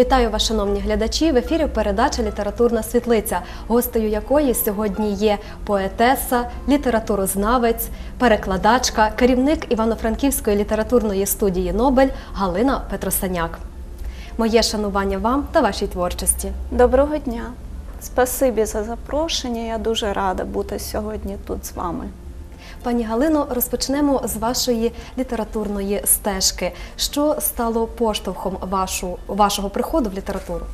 Вітаю вас, шановні глядачі. В ефірі передача Літературна світлиця, гостею якої сьогодні є поетеса, літературознавець, перекладачка, керівник Івано-Франківської літературної студії Нобель Галина Петросаняк. Моє шанування вам та вашій творчості. Доброго дня. Спасибі за запрошення. Я дуже рада бути сьогодні тут з вами. Пані Галино, розпочнемо з вашої літературної стежки. Що стало поштовхом вашу, вашого приходу в літературу?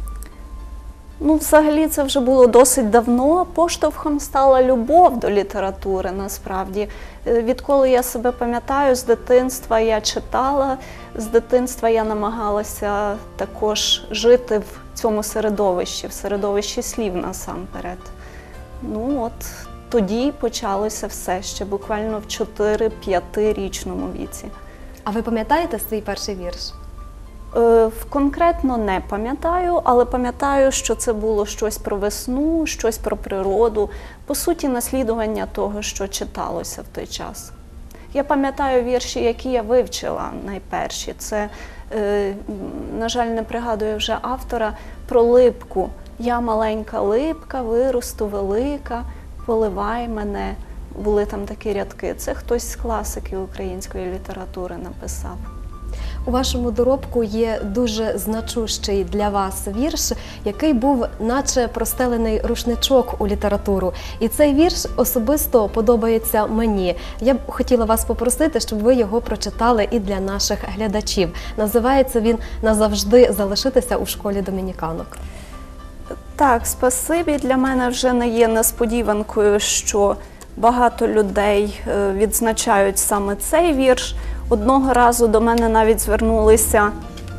Ну, взагалі, це вже було досить давно. Поштовхом стала любов до літератури. Насправді, Е, відколи я себе пам'ятаю, з дитинства я читала, з дитинства я намагалася також жити в цьому середовищі, в середовищі слів насамперед. Ну от тоді почалося все ще буквально в 4-5 річному віці. А ви пам'ятаєте свій перший вірш? Е, Конкретно не пам'ятаю, але пам'ятаю, що це було щось про весну, щось про природу, по суті, наслідування того, що читалося в той час. Я пам'ятаю вірші, які я вивчила найперші. Це, е, на жаль, не пригадую вже автора про липку. Я маленька липка, виросту велика, поливай мене. Були там такі рядки. Це хтось з класиків української літератури написав. У вашому доробку є дуже значущий для вас вірш, який був, наче простелений рушничок у літературу. І цей вірш особисто подобається мені. Я б хотіла вас попросити, щоб ви його прочитали і для наших глядачів. Називається він Назавжди залишитися у школі домініканок. Так, спасибі. Для мене вже не є несподіванкою, що багато людей е, відзначають саме цей вірш. Одного разу до мене навіть звернулися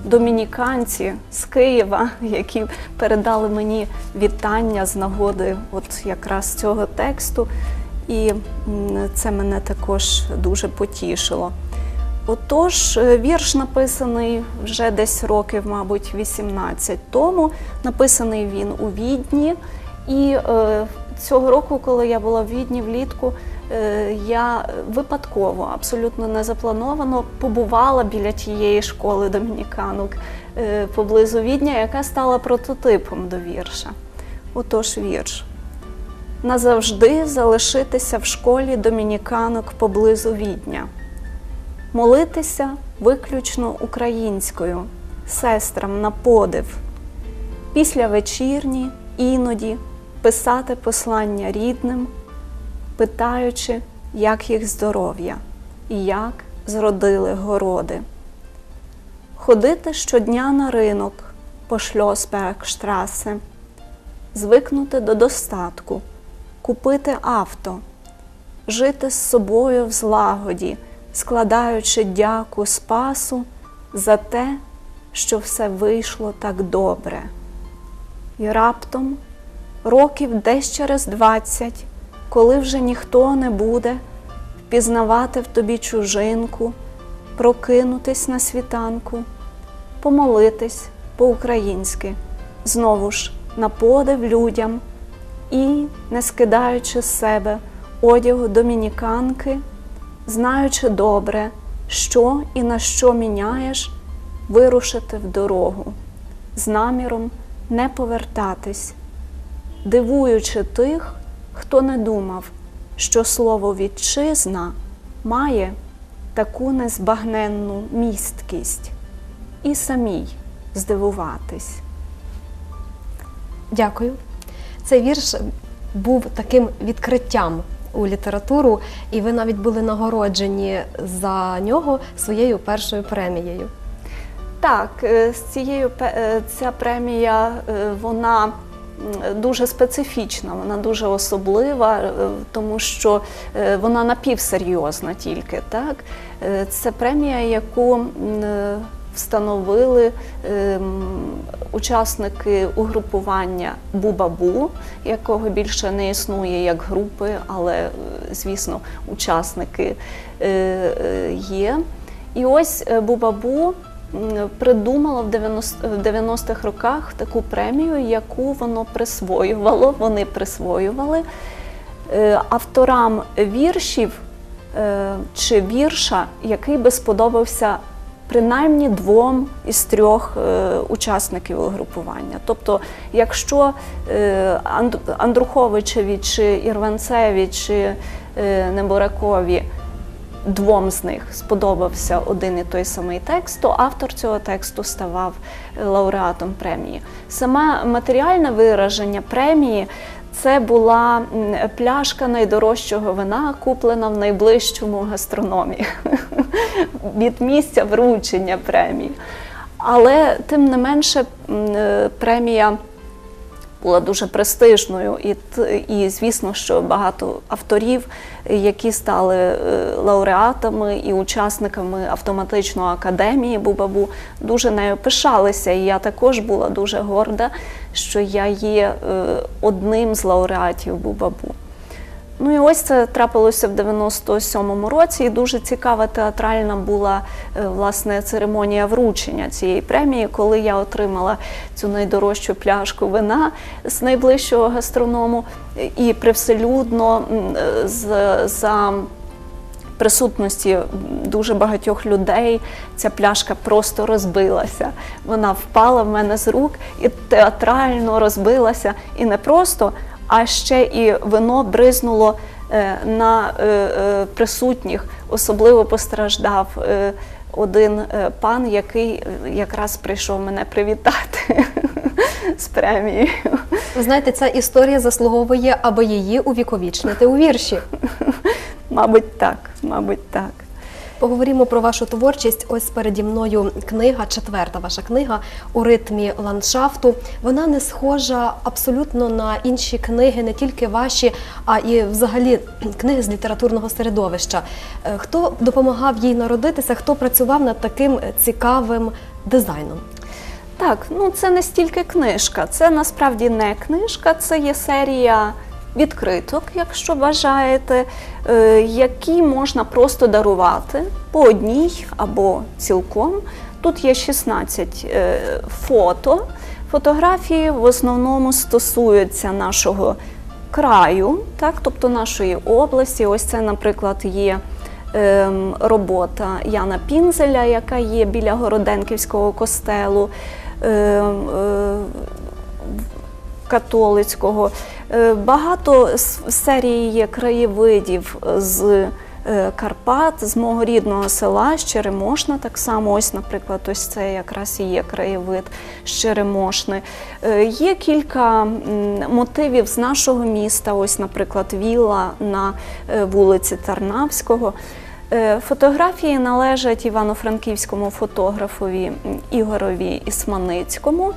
домініканці з Києва, які передали мені вітання з нагоди от якраз цього тексту. І це мене також дуже потішило. Отож, е, вірш написаний вже десь років, мабуть, 18 тому. Написаний він у Відні. І е, цього року, коли я була в Відні влітку, е, я випадково, абсолютно не заплановано, побувала біля тієї школи домініканок е, поблизу Відня, яка стала прототипом до вірша. Отож, вірш. Назавжди залишитися в школі домініканок поблизу Відня молитися виключно українською, сестрам на подив, після вечірні іноді писати послання рідним, питаючи, як їх здоров'я і як зродили городи. Ходити щодня на ринок по Шльосбергштрасе, звикнути до достатку, купити авто, жити з собою в злагоді, складаючи дяку спасу за те, що все вийшло так добре. І раптом, років десь через двадцять, коли вже ніхто не буде впізнавати в тобі чужинку, прокинутись на світанку, помолитись по-українськи, знову ж на подив людям і, не скидаючи з себе одягу домініканки, знаючи добре, що і на що міняєш, вирушити в дорогу, з наміром не повертатись, дивуючи тих, хто не думав, що слово вітчизна має таку незбагненну місткість, і самій здивуватись. Дякую. Цей вірш був таким відкриттям у літературу, і ви навіть були нагороджені за нього своєю першою премією. Так, е, з цією е, ця премія е, вона дуже специфічна, вона дуже особлива, тому що вона напівсерйозна тільки. Так? Це премія, яку встановили ем, учасники угрупування Бубабу, якого більше не існує як групи, але, е, звісно, учасники е, е, є. І ось Бубабу придумало в 90 в 90-х роках таку премію, яку воно присвоювало, вони присвоювали авторам віршів чи вірша, який би сподобався принаймні двом із трьох е, учасників угрупування. Тобто, якщо е, Андруховичеві чи Ірванцеві чи е, Неборакові двом з них сподобався один і той самий текст, то автор цього тексту ставав лауреатом премії. Саме матеріальне вираження премії це була пляшка найдорожчого вина, куплена в найближчому гастрономі від місця вручення премії. Але тим не менше е, премія була дуже престижною, і, і звісно, що багато авторів, які стали е, лауреатами і учасниками автоматичної академії Бубабу, дуже нею пишалися. І я також була дуже горда, що я є е, одним з лауреатів Бубабу. Ну і ось це трапилося в 97-му році, і дуже цікава театральна була е, власне церемонія вручення цієї премії, коли я отримала цю найдорожчу пляшку вина з найближчого гастроному і привселюдно е, за присутності дуже багатьох людей ця пляшка просто розбилася. Вона впала в мене з рук і театрально розбилася. І не просто, а ще і вино бризнуло е, на е, е, присутніх. Особливо постраждав один пан, який якраз прийшов мене привітати з премією. Ви знаєте, ця історія заслуговує, аби її увіковічнити у вірші. Мабуть, так, мабуть, так. Поговоримо про вашу творчість. Ось переді мною книга, четверта ваша книга у ритмі ландшафту. Вона не схожа абсолютно на інші книги, не тільки ваші, а і взагалі книги з літературного середовища. Е, Хто допомагав їй народитися? Хто працював над таким цікавим дизайном? Так, ну це не стільки книжка, це насправді не книжка, це є серія відкриток, якщо бажаєте, е, які можна просто дарувати по одній або цілком. Тут є 16 е, фото. Фотографії в основному стосуються нашого краю, так, тобто нашої області. Ось це, наприклад, є ем, робота Яна Пінзеля, яка є біля Городенківського костелу. ем, е, Католицького багато серії є краєвидів з е, Карпат, з мого рідного села, з Черемошна. Так само, ось, наприклад, ось це якраз і є краєвид з Черемошни. Е, Є кілька мотивів з нашого міста, ось, наприклад, вілла на е, вулиці Тарнавського. Е, Фотографії належать івано-франківському фотографові Ігорові Ісманицькому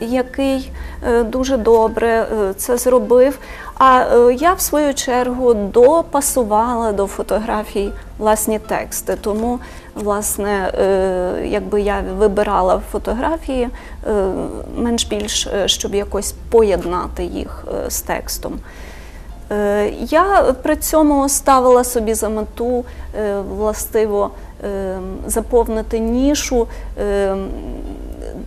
який е, дуже добре е, це зробив. А е, я, в свою чергу, допасувала до фотографій власні тексти. Тому, власне, якби я вибирала фотографії, менш більш, щоб якось поєднати їх з текстом. Я при цьому ставила собі за мету властиво е, заповнити нішу е,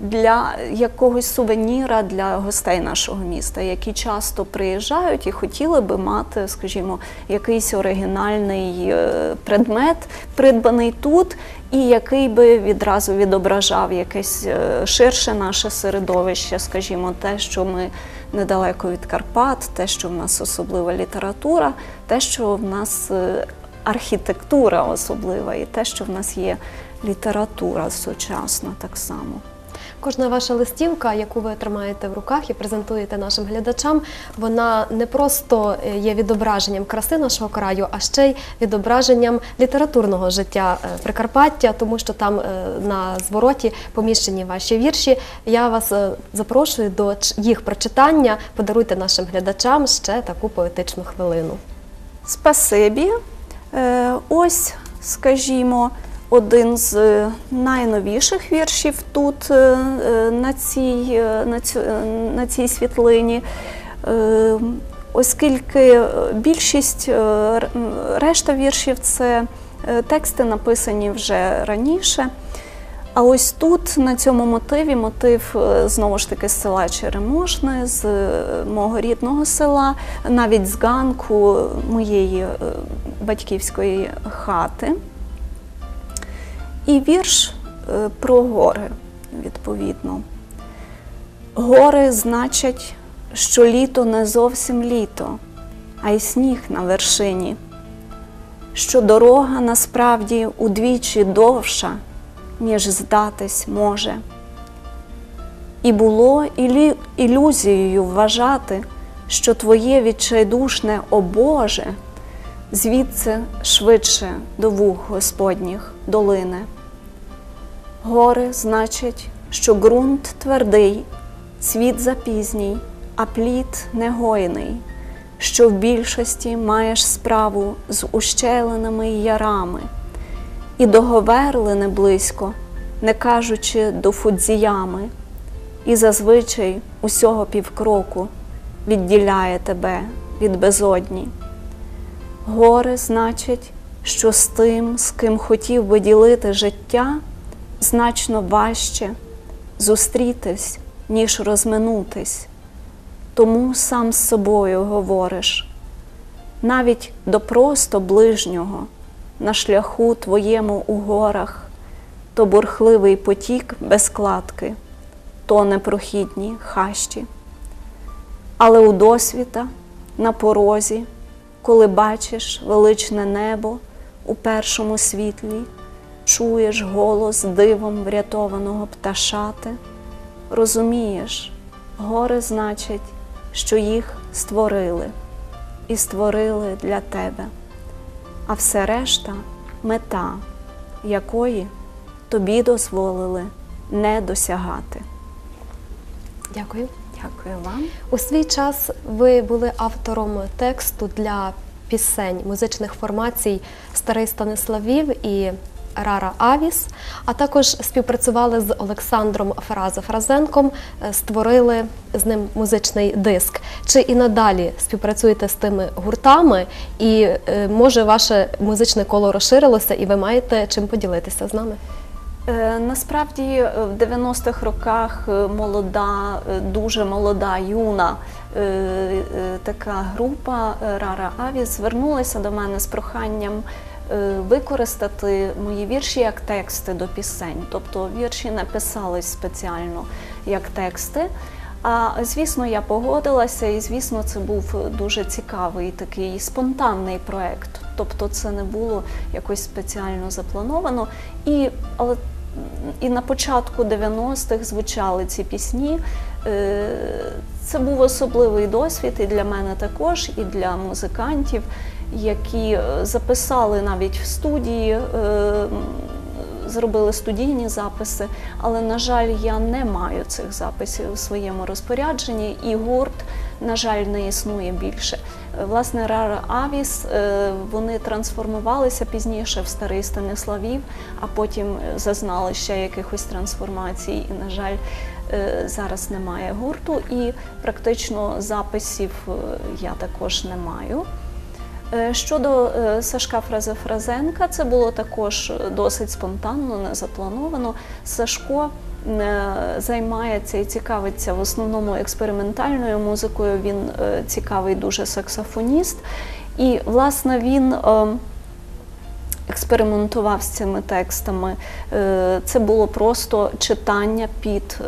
для якогось сувеніра для гостей нашого міста, які часто приїжджають і хотіли би мати, скажімо, якийсь оригінальний е, предмет, придбаний тут, і який би відразу відображав якесь е, ширше наше середовище, скажімо, те, що ми недалеко від Карпат, те, що в нас особлива література, те, що в нас е, архітектура особлива, і те, що в нас є література сучасна так само. Кожна ваша листівка, яку ви тримаєте в руках і презентуєте нашим глядачам, вона не просто е, є відображенням краси нашого краю, а ще й відображенням літературного життя е, Прикарпаття, тому що там е, на звороті поміщені ваші вірші. Я вас запрошую до їх прочитання. Подаруйте нашим глядачам ще таку поетичну хвилину. Спасибі. Ось, скажімо, один з е, найновіших віршів тут е, е, на цій, на цю- на цій світлині. Оскільки більшість решта віршів це тексти, написані вже раніше. А ось тут, на цьому мотиві, мотив знову ж таки з села Черемошни, з мого рідного села, навіть з ганку моєї батьківської хати. І вірш е, про гори, відповідно. Гори значать, що літо не зовсім літо, а й сніг на вершині, що дорога насправді удвічі довша, ніж здатись може. І було ілю- ілюзією вважати, що твоє відчайдушне «О Боже» звідси швидше до вух Господніх долине. Гори значить, що ґрунт твердий, світ запізній, а плід негойний, що в більшості маєш справу з ущелинами й ярами, і до говерлини близько, не кажучи до фудзіями, і зазвичай усього півкроку відділяє тебе від безодні. Горе значить, що з тим, з ким хотів би ділити життя, значно важче зустрітись, ніж розминутись. Тому сам з собою говориш, навіть до просто ближнього на шляху твоєму у горах, то бурхливий потік без кладки, то непрохідні хащі. Але у досвіта на порозі, коли бачиш величне небо у першому світлі, чуєш голос дивом врятованого пташати, розумієш, гори значить, що їх створили і створили для тебе, а все решта мета, якої тобі дозволили не досягати. Дякую. Дякую вам. У свій час ви були автором тексту для пісень музичних формацій Старий Станиславів і Рара Авіс, а також співпрацювали з Олександром Фразо Фразенком, е, створили з ним музичний диск. Чи і надалі співпрацюєте з тими гуртами? І е, може ваше музичне коло розширилося, і ви маєте чим поділитися з нами? Е, Насправді е, в 90-х роках е, молода, дуже молода, юна така група Рара Авіс звернулася до мене з проханням використати мої вірші як тексти до пісень. Тобто вірші не писались спеціально як тексти. А звісно, я погодилася, і звісно, це був дуже цікавий такий спонтанний проект. Тобто, це не було якось спеціально заплановано. І, але і на початку 90-х звучали ці пісні. Е, Це був особливий досвід і для мене також, і для музикантів, які е, записали навіть в студії. е, Зробили студійні записи, але, на жаль, я не маю цих записів у своєму розпорядженні, і гурт, на жаль, не існує більше. Е, Власне, Рара Авіс е, вони трансформувалися пізніше в старий Станиславів, а потім е, зазнали ще якихось трансформацій. І, на жаль, зараз немає гурту, і практично записів я також не маю. Щодо Сашка Фразефразенка, це було також досить спонтанно, не заплановано. Сашко займається і цікавиться в основному експериментальною музикою. Він е, цікавий дуже саксофоніст. І, власне, він е, експериментував з цими текстами. Е, Це було просто читання під е,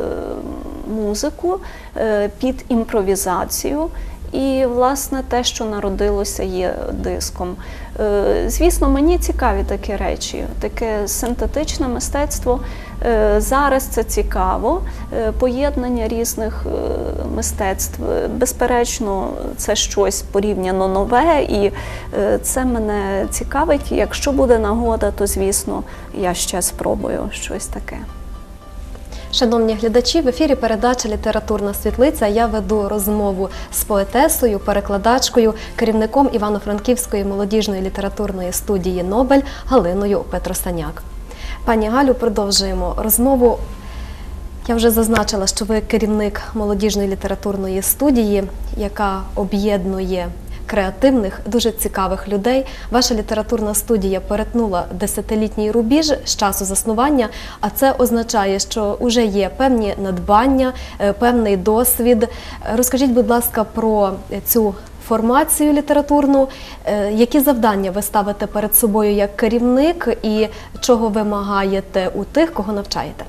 музику, е, під імпровізацію. І, власне, те, що народилося, є диском. Е, Звісно, мені цікаві такі речі, таке синтетичне мистецтво. Е, Зараз це цікаво, е, поєднання різних е, мистецтв. Безперечно, це щось порівняно нове, і це мене цікавить. Якщо буде нагода, то звісно я ще спробую щось таке. Шановні глядачі, в ефірі передача Літературна світлиця. Я веду розмову з поетесою, перекладачкою, керівником Івано-Франківської молодіжної літературної студії Нобель Галиною Петросаняк. Пані Галю, продовжуємо розмову. Я вже зазначила, що ви керівник молодіжної літературної студії, яка об'єднує креативних, дуже цікавих людей. Ваша літературна студія перетнула десятилітній рубіж з часу заснування, а це означає, що вже є певні надбання, е, певний досвід. Розкажіть, будь ласка, про цю формацію літературну. Е, Які завдання ви ставите перед собою як керівник і чого вимагаєте у тих, кого навчаєте?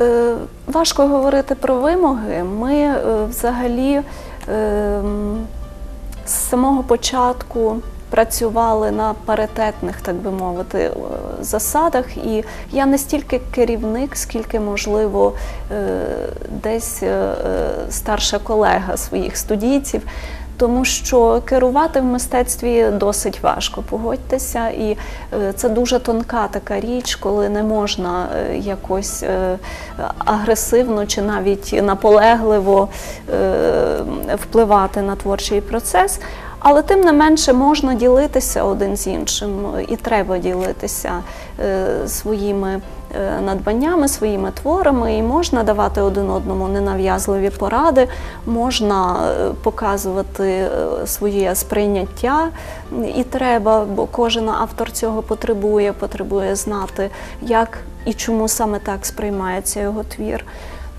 Е, Важко говорити про вимоги. Ми е, взагалі з самого початку працювали на паритетних, так би мовити, засадах. І я не стільки керівник, скільки, можливо, десь старша колега своїх студійців. Тому що керувати в мистецтві досить важко, погодьтеся, і е, це дуже тонка така річ, коли не можна е, якось е, агресивно чи навіть наполегливо впливати на творчий процес. Але тим не менше можна ділитися один з іншим, і треба ділитися своїми надбаннями, своїми творами, і можна давати один одному ненав'язливі поради, можна е, показувати е, своє сприйняття, і треба, бо кожен автор цього потребує, потребує знати, як і чому саме так сприймається його твір.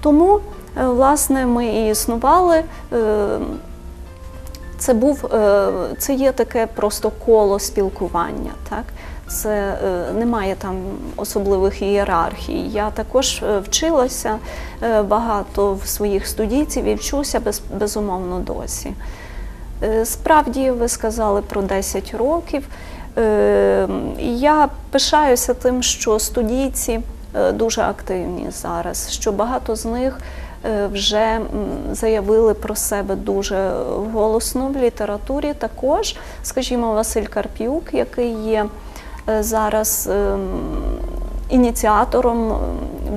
Тому, е, власне, ми і існували. е, це був е, це є таке просто коло спілкування. Так? Це е, немає там особливих ієрархій. Я також е, вчилася е, багато в своїх студійців і вчуся без, безумовно досі. Справді, ви сказали про 10 років. Я пишаюся тим, що студійці дуже активні зараз, що багато з них вже заявили про себе дуже голосно в літературі. Також, скажімо, Василь Карп'юк, який є зараз ем, ініціатором ем,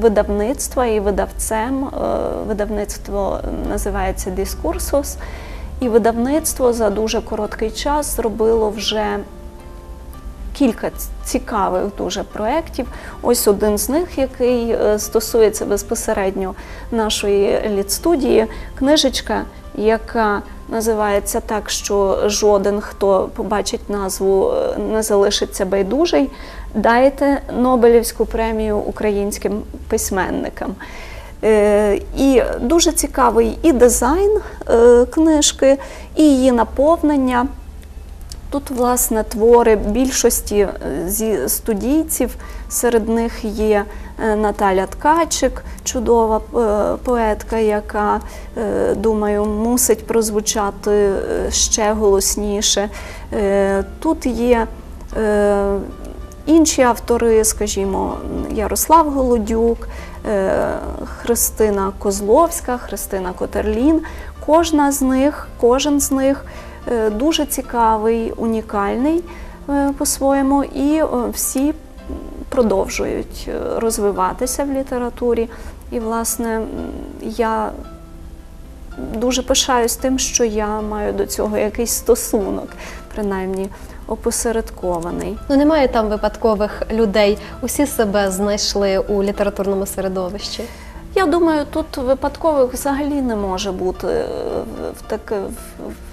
видавництва і видавцем. Е, Видавництво називається Дискурсус. І видавництво за дуже короткий час зробило вже кілька цікавих дуже проєктів. Ось один з них, який е, стосується безпосередньо нашої літстудії, книжечка, яка називається так, що жоден, хто побачить назву, е, не залишиться байдужий. Дайте Нобелівську премію українським письменникам. Е, І дуже цікавий і дизайн е, книжки, і її наповнення. Тут, власне, твори більшості е, зі студійців. Серед них є е, Наталя Ткачик, чудова е, поетка, яка, думаю, мусить прозвучати ще голосніше. Тут є інші автори, скажімо, Ярослав Голодюк, Христина Козловська, Христина Котерлін. Кожна з них, кожен з них дуже цікавий, унікальний е, по-своєму, і е, всі продовжують е, розвиватися в літературі. І, власне, я дуже пишаюсь тим, що я маю до цього якийсь стосунок, принаймні опосередкований. Ну немає там випадкових людей. Усі себе знайшли у літературному середовищі. Я думаю, тут випадкових взагалі не може бути е, в, таки, в, в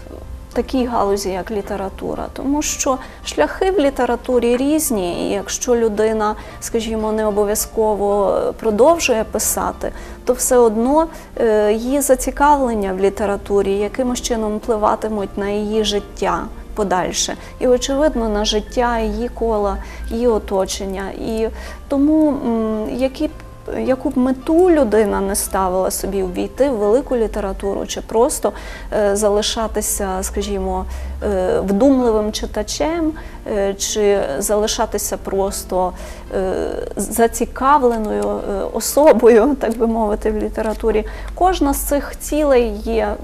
такій галузі, як література, тому що шляхи в літературі різні, і якщо людина, скажімо, не обов'язково продовжує писати, то все одно е, її зацікавлення в літературі якимось чином впливатимуть на її життя. Подальше і очевидно на життя її кола, її оточення. І тому які б яку б мету людина не ставила собі увійти в велику літературу, чи просто е, залишатися, скажімо, е, вдумливим читачем, е, чи залишатися просто зацікавленою особою, так би мовити, в літературі. Кожна з цих цілей є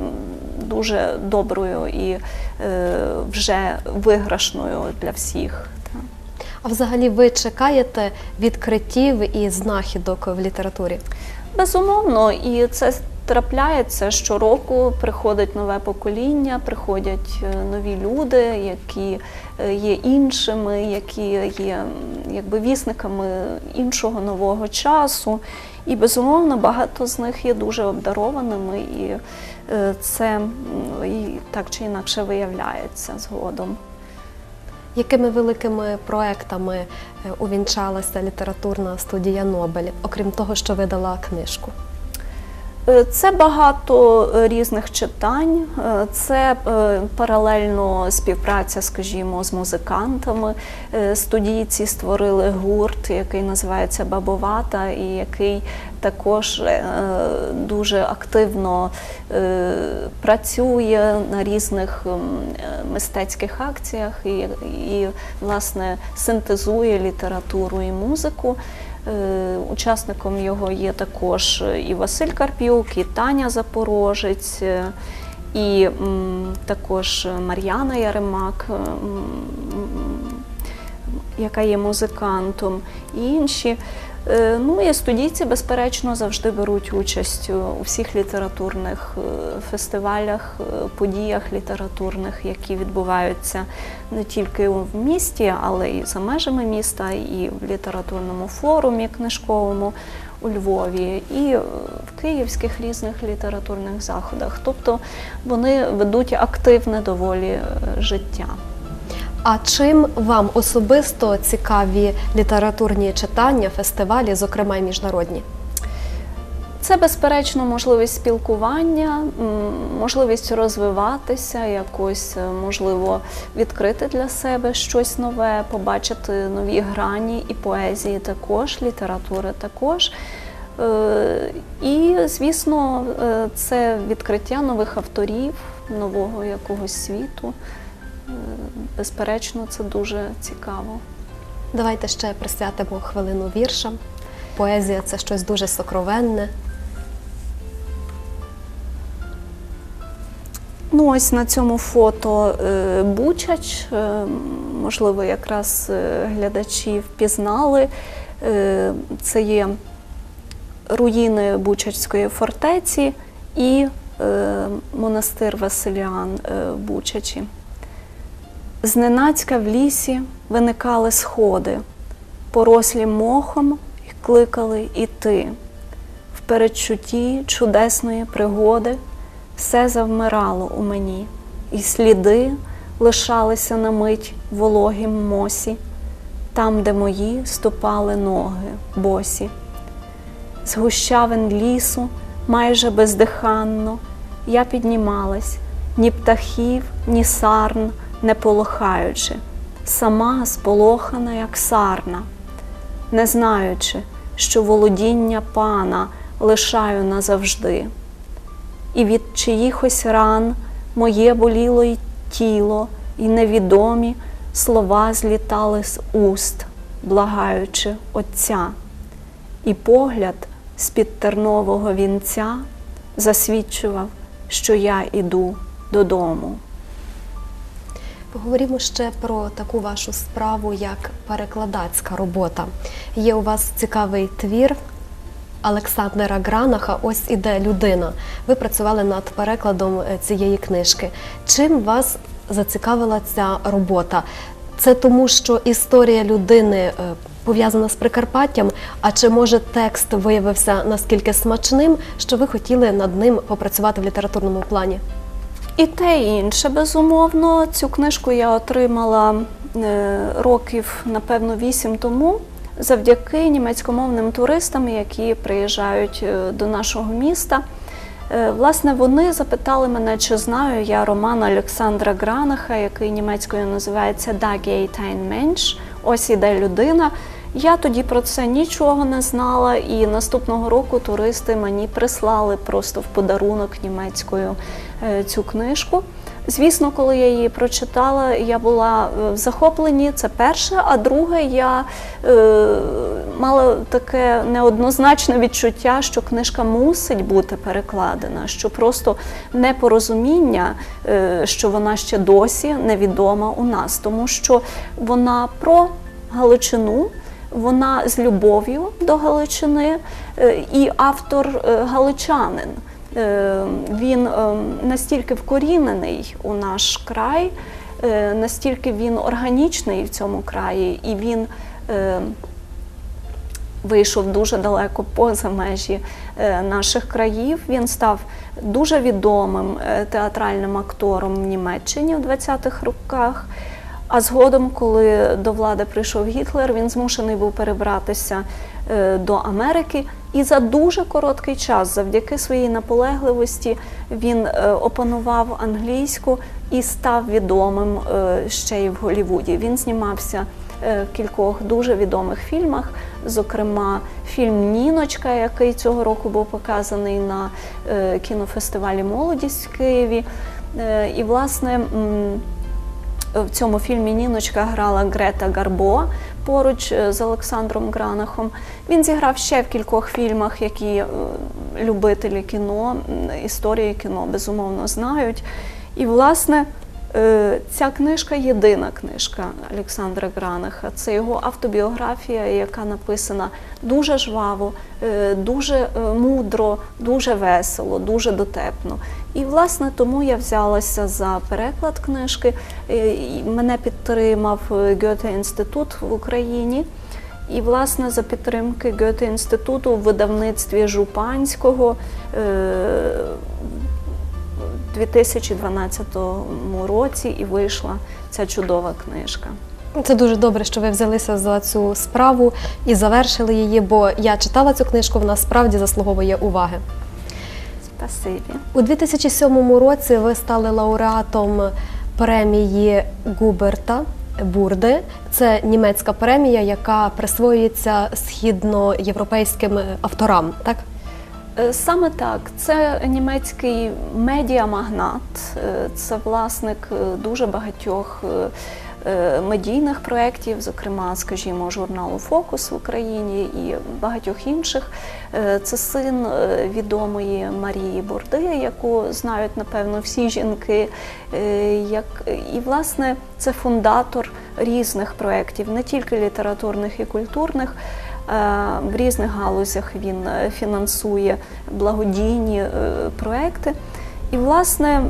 дуже доброю і вже виграшною для всіх. А взагалі ви чекаєте відкриттів і знахідок в літературі? Безумовно, і це трапляється щороку. Приходить нове покоління, приходять е, нові люди, які е, є іншими, які є якби вісниками іншого нового часу. І безумовно багато з них є дуже обдарованими, і е, це і так чи інакше виявляється згодом. Якими великими проектами е, увінчалася літературна студія Нобель, окрім того, що видала книжку? Е, Це багато е, різних читань, е, це паралельно співпраця, скажімо, з музикантами. Студійці створили гурт, який називається Бабовата, і який також дуже активно працює на різних мистецьких акціях і, і власне синтезує літературу і музику. Е, Учасником його є також і Василь Карп'юк, і Таня Запорожець, е, і також Мар'яна Яремак, е, яка є музикантом, і інші. Е, Ну і студійці, безперечно, завжди беруть участь у всіх літературних е, фестивалях, е, подіях літературних, які відбуваються не тільки в місті, але і за межами міста, і в літературному форумі книжковому у Львові, і в київських різних літературних заходах. Тобто вони ведуть активне доволі життя. А чим вам особисто цікаві літературні читання, фестивалі, зокрема й міжнародні? Це, безперечно, можливість спілкування, можливість розвиватися, якось, е, можливо, відкрити для себе щось нове, побачити нові грані і поезії також, літератури також. Е, І, звісно, е, це відкриття нових авторів, нового якогось світу. Безперечно, це дуже цікаво. Давайте ще присвятимо хвилину віршам. Поезія це щось дуже сокровенне. Ну, ось на цьому фото е, Бучач, е, можливо, якраз е, глядачі впізнали. Це є руїни Бучачської фортеці і монастир Василіан Бучачі. Зненацька в лісі виникали сходи, порослі мохом і кликали іти. В передчутті чудесної пригоди все завмирало у мені, і сліди лишалися на мить вологім мосі, там, де мої ступали ноги босі. З гущавин лісу, майже бездиханно, я піднімалась, ні птахів, ні сарн не полохаючи, сама сполохана, як сарна, не знаючи, що володіння пана лишаю назавжди. І від чиїхось ран моє боліло й тіло, і невідомі слова злітали з уст, благаючи Отця. І погляд з-під тернового вінця засвідчував, що я іду додому. Поговоримо ще про таку вашу справу, як перекладацька робота. Є у вас цікавий твір Олександра Гранаха Ось іде людина. Ви працювали над перекладом е, цієї книжки. Чим вас зацікавила ця робота? Це тому, що історія людини е, пов'язана з Прикарпаттям, а чи може текст виявився наскільки смачним, що ви хотіли над ним попрацювати в літературному плані? І те і інше, безумовно. Цю книжку я отримала е, років, напевно, вісім тому, завдяки німецькомовним туристам, які приїжджають е, до нашого міста. Е, Власне, вони запитали мене, чи знаю я роман Олександра Гранаха, який німецькою називається «Da geht ein Mensch», Ось іде людина. Я тоді про це нічого не знала, і наступного року туристи мені прислали просто в подарунок німецькою цю книжку. Звісно, коли я її прочитала, я була е, в захопленні. Це перше. А друге, я е, мала таке неоднозначне відчуття, що книжка мусить бути перекладена, що просто непорозуміння, е, що вона ще досі невідома у нас, тому що вона про Галичину. Вона з любов'ю до Галичини, е, і автор е, галичанин. Е, Він е, настільки вкорінений у наш край, е, настільки він органічний в цьому краї, і він вийшов дуже далеко поза межі наших країв. Він став дуже відомим театральним актором в Німеччині в 20-х роках. А згодом, коли до влади прийшов Гітлер, він змушений був перебратися до Америки І за дуже короткий час, завдяки своїй наполегливості, він е, опанував англійську і став відомим е, ще й в Голлівуді. Він знімався е, в кількох дуже відомих фільмах, зокрема, фільм Ніночка, який цього року був показаний на кінофестивалі Молодість в Києві. І, власне, в цьому фільмі Ніночка грала Грета Гарбо поруч е, з Олександром Гранахом. Він зіграв ще в кількох фільмах, які е, любителі кіно, історії кіно безумовно знають. І, власне, е, ця книжка єдина книжка Олександра Гранаха. Це його автобіографія, яка написана дуже жваво, дуже мудро, дуже весело, дуже дотепно. І власне тому я взялася за переклад книжки. Е, Мене підтримав Гьоте інститут в Україні. І, власне, за підтримки Гьоте інституту в видавництві Жупанського е, в 2012 році і вийшла ця чудова книжка. Це дуже добре, що ви взялися за цю справу і завершили її, бо я читала цю книжку, вона справді заслуговує уваги. Спасибі. У 2007 році ви стали лауреатом премії Губерта Бурди. Це німецька премія, яка присвоюється східноєвропейським авторам. Так Е, Саме так, це німецький медіамагнат, е, це власник е, дуже багатьох медійних проєктів, зокрема, скажімо, журналу Фокус в Україні і багатьох інших. Е, Це син е, відомої Марії Бурди, яку знають напевно всі жінки. Е, і власне це фундатор різних проєктів, не тільки літературних і культурних. Е, В різних галузях він е, фінансує благодійні е, проекти. І, власне,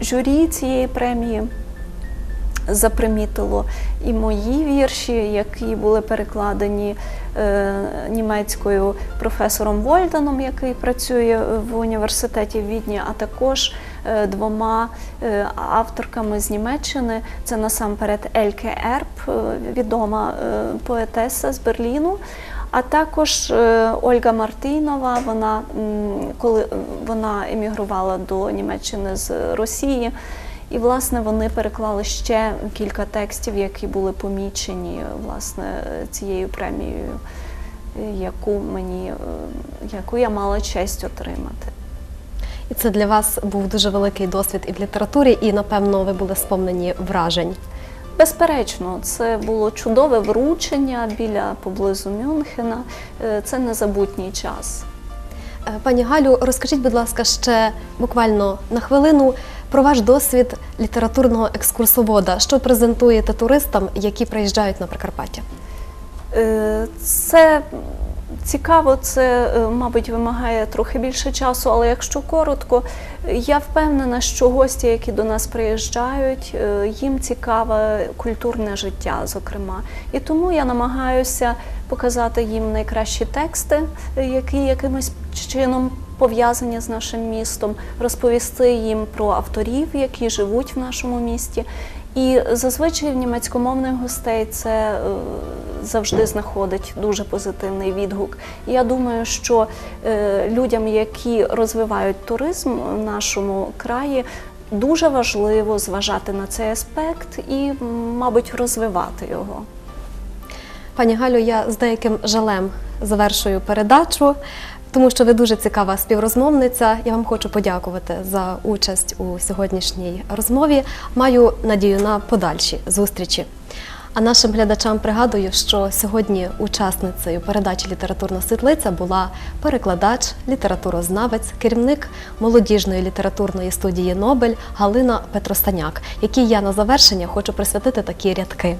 журі цієї премії запримітило і мої вірші, які були перекладені е, німецькою професором Вольданом, який працює в університеті в Відні, а також е, двома е, авторками з Німеччини. Це насамперед Ельке Ерб, відома поетеса з Берліну. А також Ольга Мартинова, вона коли вона емігрувала до Німеччини з Росії, і власне вони переклали ще кілька текстів, які були помічені власне цією премією, яку мені е, яку я мала честь отримати. і це для вас був дуже великий досвід і в літературі, і напевно ви були сповнені вражень. Безперечно, це було чудове вручення біля поблизу Мюнхена. Е, Це незабутній час. Е, Пані Галю, розкажіть, будь ласка, ще буквально на хвилину про ваш досвід літературного екскурсовода. Що презентуєте туристам, які приїжджають на Прикарпаття? Е, Це цікаво, це, е, мабуть, вимагає трохи більше часу, але якщо коротко, я впевнена, що гості, які до нас приїжджають, е, їм цікаве культурне життя, зокрема. І тому я намагаюся показати їм найкращі тексти, які якимось чином пов'язані з нашим містом, розповісти їм про авторів, які живуть в нашому місті. І зазвичай в німецькомовних гостей це е, завжди знаходить дуже позитивний відгук. Я думаю, що е, людям, які розвивають туризм в нашому краї, дуже важливо зважати на цей аспект і, мабуть, розвивати його. Пані Галю, я з деяким жалем завершую передачу, тому що ви дуже цікава співрозмовниця. Я вам хочу подякувати за участь у сьогоднішній розмові. Маю надію на подальші зустрічі. А нашим глядачам пригадую, що сьогодні учасницею передачі Літературна світлиця була перекладач, літературознавець, керівник молодіжної літературної студії Нобель Галина Петростаняк, якій я на завершення хочу присвятити такі рядки.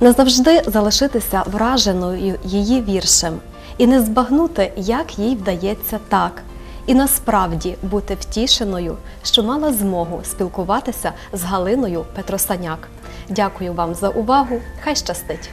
Назавжди залишитися враженою її віршем і не збагнути, як їй вдається так, і насправді бути втішеною, що мала змогу спілкуватися з Галиною Петросаняк. Дякую вам за увагу. Хай щастить!